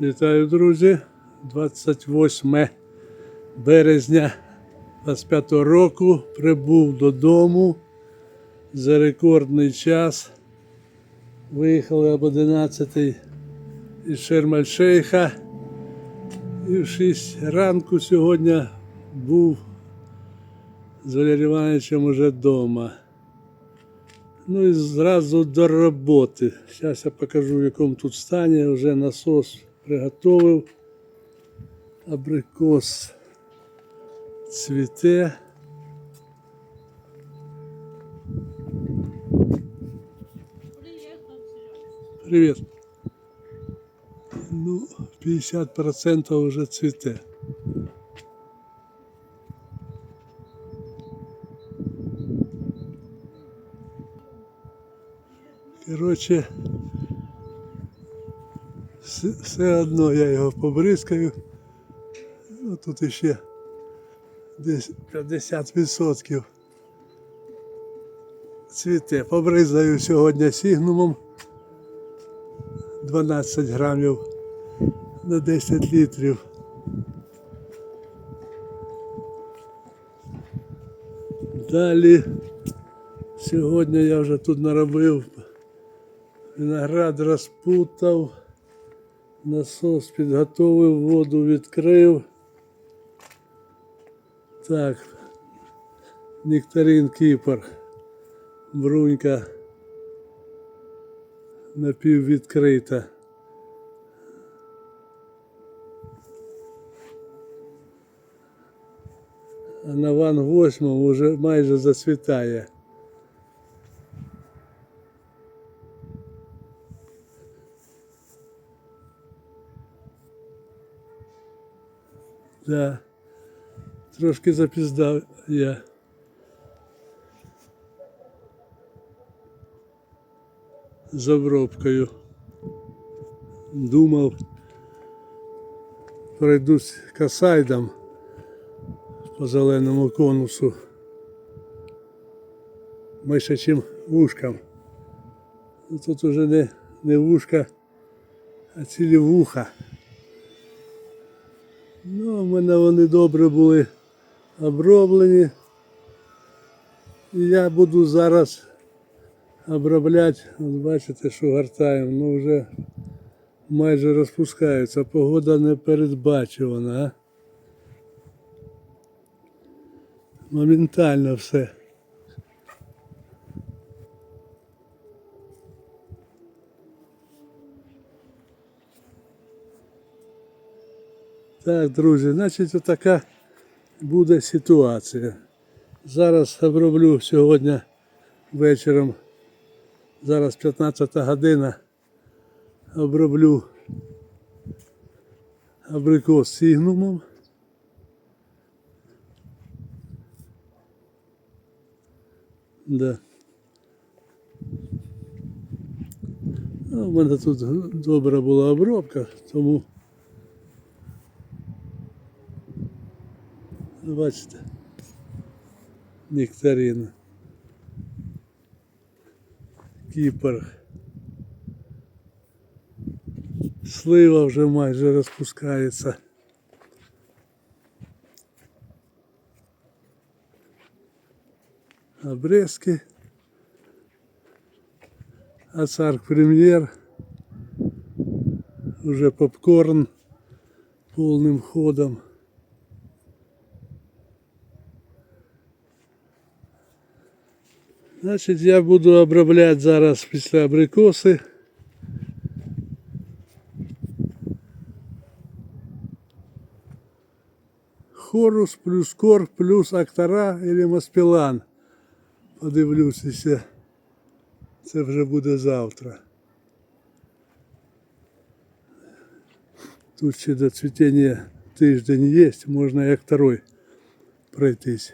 Вітаю, друзі! 28 березня 25 року прибув додому за рекордний час. Виїхали об 11 із Шермаль-Шейха. І в 6 ранку сьогодні був з Валерієм Івановичем уже вдома. Ну і зразу до роботи. Зараз я покажу, в якому тут стані. Вже насос приготовив. Абрикос цвіте. Привіт. Ну, 50% вже цвіте. Коротше, все, одно я його побризкаю. Ну, тут іще десь 50% цвіте. Побризаю сьогодні сігнумом 12 грамів на 10 літрів. Далі сьогодні я вже тут наробив Виноград розпутав, насос підготовив, воду відкрив. Так, нектарин Кіпр, брунька напіввідкрита. А на ван восьмому вже майже зацвітає. Да. Трошки запіздав я. З обробкою. Думав, пройдусь касайдом по зеленому конусу. Мишачим вушкам. Ну, Тут уже не, не вушка, а цілі вуха. Ну, в мене вони добре були оброблені. Я буду зараз обробляти, от бачите, що гортаємо, ну вже майже розпускаються. Погода не передбачувана? Моментально все. Так, друзі, значить отака буде ситуація. Зараз оброблю сьогодні вечором, зараз 15 година, оброблю абрикос сігнумом. Да. Ну, у мене тут добра була обробка, тому Бачите, нектарин. Кіпр. Слива вже майже розпускається. Обрезки. Ацарк прем'єр. Уже попкорн повним ходом. Значить, я буду обробляти зараз після абрикоси. Хорус плюс кор плюс актора или маспілан. Подивлюся. Це вже буде завтра. Тут ще до цвітіння тиждень є, можна як второй пройтись.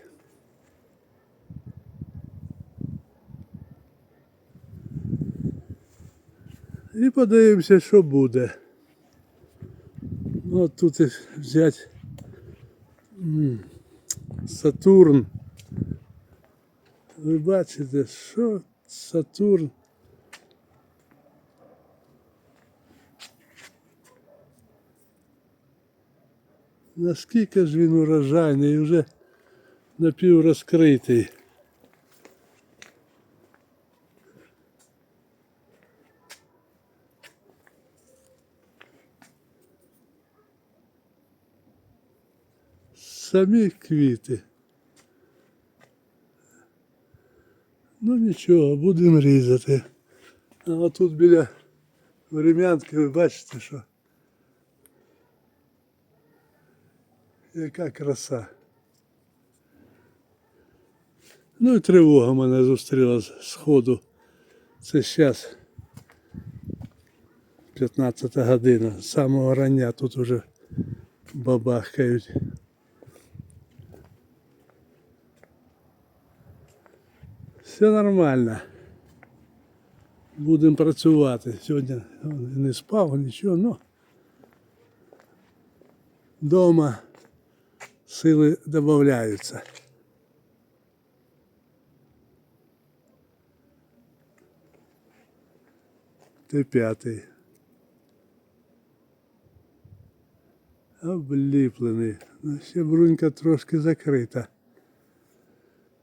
Подивимося, що буде. Ну, тут і взяти Сатурн. Ви бачите, що Сатурн Наскільки ж він урожайний, вже напіврозкритий. Самі квіти. Ну нічого, будемо різати. А тут біля врем'янки ви бачите, що яка краса. Ну і тривога мене зустріла з сходу. Це зараз 15 година. З самого рання тут уже бабахкають. Все нормально. Будемо працювати. Сьогодні не спав, нічого, ну. Дома сили додаються. Ти п'ятий. Обліплений. Ну, ще брунька трошки закрита.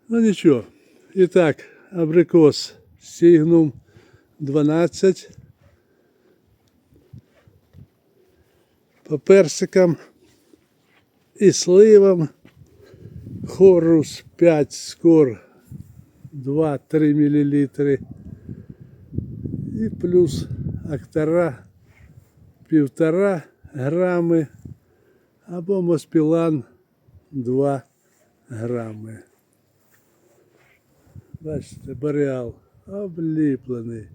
Ну нічого. І так, абрикос Сігнум 12. По персикам і сливам. Хорус 5 скор 2-3 мл. І плюс актора півтора грами або моспілан 2 грами. Бачите, баріал обліплений.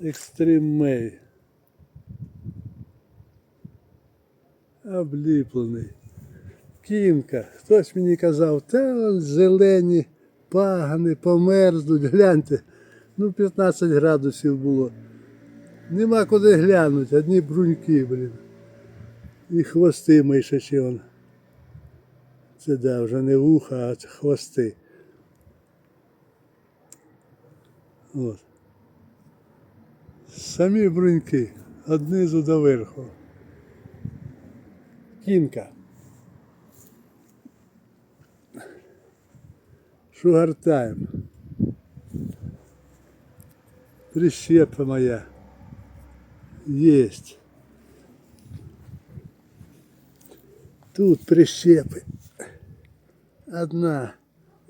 Екстрим Мей. Обліплений. Кінка. Хтось мені казав, та зелені пагани померзнуть. Гляньте. Ну 15 градусів було. Нема куди глянути, одні бруньки, блін. І хвости мишачі он. Це да, вже не вуха, а хвости. От. Самі бруньки, однизу до верху. Кінка. Шугар тайм. Прищепа моя. Есть. Тут прищепи. Одна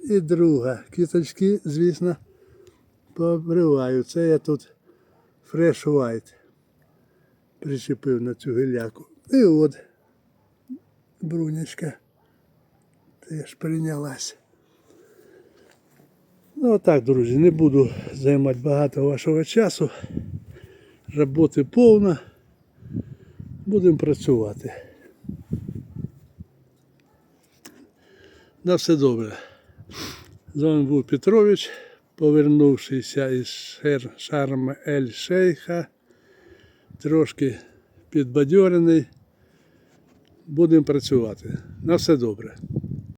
і друга. Квіточки, звісно, пообриваю. Це я тут Fresh White причепив на цю гіляку. І от брунячка теж прийнялась. Ну отак, друзі, не буду займати багато вашого часу. Роботи повна. Будемо працювати. На все добре. З вами був Петрович, повернувшися із шарм Ель Шейха, трошки підбадьорений. Будемо працювати. На все добре.